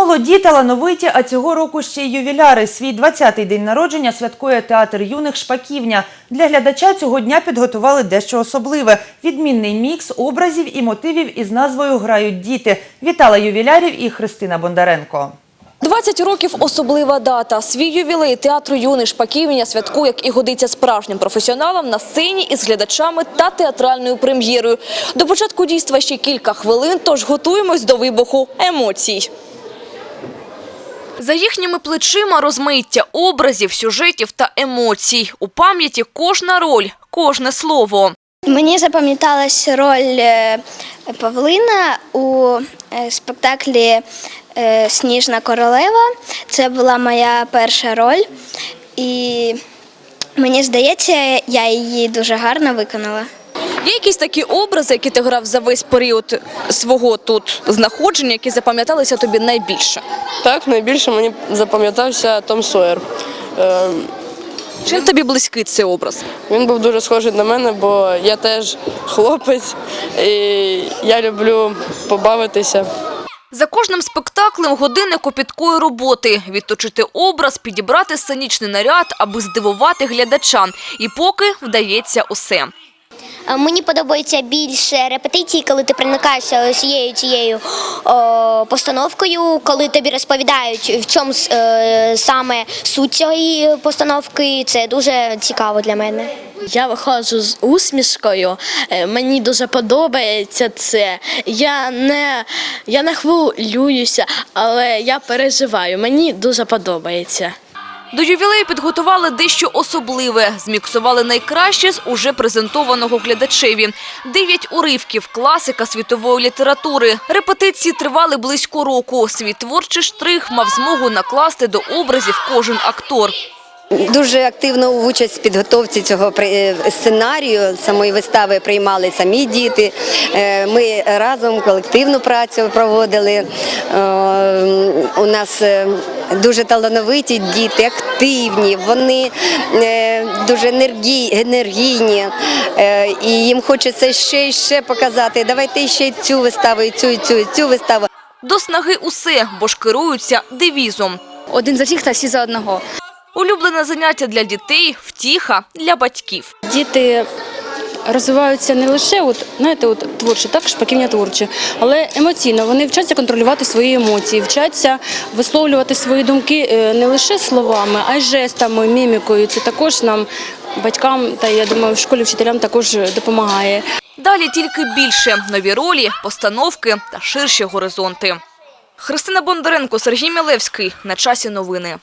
Молоді, талановиті, а цього року ще й ювіляри. Свій 20-й день народження святкує театр юних Шпаківня. Для глядача цього дня підготували дещо особливе. Відмінний мікс образів і мотивів із назвою Грають діти. Вітала ювілярів і Христина Бондаренко. 20 років – особлива дата. Свій ювілей театру юний Шпаківня святкує, як і годиться справжнім професіоналам, на сцені із глядачами та театральною прем'єрою. До початку дійства ще кілька хвилин, тож готуємось до вибуху емоцій. За їхніми плечима розмиття образів, сюжетів та емоцій. У пам'яті кожна роль, кожне слово. Мені запам'яталась роль е, Павлина у е, спектаклі е, Сніжна королева. Це була моя перша роль, і мені здається, я її дуже гарно виконала. Є якісь такі образи, які ти грав за весь період свого тут знаходження, які запам'яталися тобі найбільше? Так, найбільше мені запам'ятався Том Сойер. Е, Чим тобі близький цей образ? Він був дуже схожий на мене, бо я теж хлопець і я люблю побавитися. За кожним спектаклем години копіткої роботи. Відточити образ, підібрати сценічний наряд, аби здивувати глядача. І поки вдається усе. Мені подобається більше репетицій, коли ти проникаєшся усією цією о, постановкою, коли тобі розповідають, в чому е, саме суть цієї постановки. Це дуже цікаво для мене. Я виходжу з усмішкою. е, Мені дуже подобається це. Я не, я не хвилююся, але я переживаю. Мені дуже подобається. До ювілею підготували дещо особливе. Зміксували найкраще з уже презентованого глядачеві. Дев'ять уривків – класика світової літератури. Репетиції тривали близько року. Свій творчий штрих мав змогу накласти до образів кожен актор. Дуже активно участь в підготовці цього е, сценарію самої вистави приймали самі діти. Е, Ми разом колективну працю проводили. Е, У нас дуже талановиті діти, активні, вони е, дуже енергійні, е, і їм хочеться ще і ще показати. Давайте ще цю виставу, і цю, і цю, і цю виставу. До снаги усе, бо ж керуються девізом. Один за всіх та всі за одного. Улюблене заняття для дітей – втіха для батьків. Діти розвиваються не лише от, знаєте, от, творчо, так, шпаківня творче, але емоційно. Вони вчаться контролювати свої емоції, вчаться висловлювати свої думки е, не лише словами, а й жестами, мімікою. Це також нам, батькам, та я думаю, в школі вчителям також допомагає. Далі тільки більше – нові ролі, постановки та ширші горизонти. Христина Бондаренко, Сергій Мілевський. На часі новини.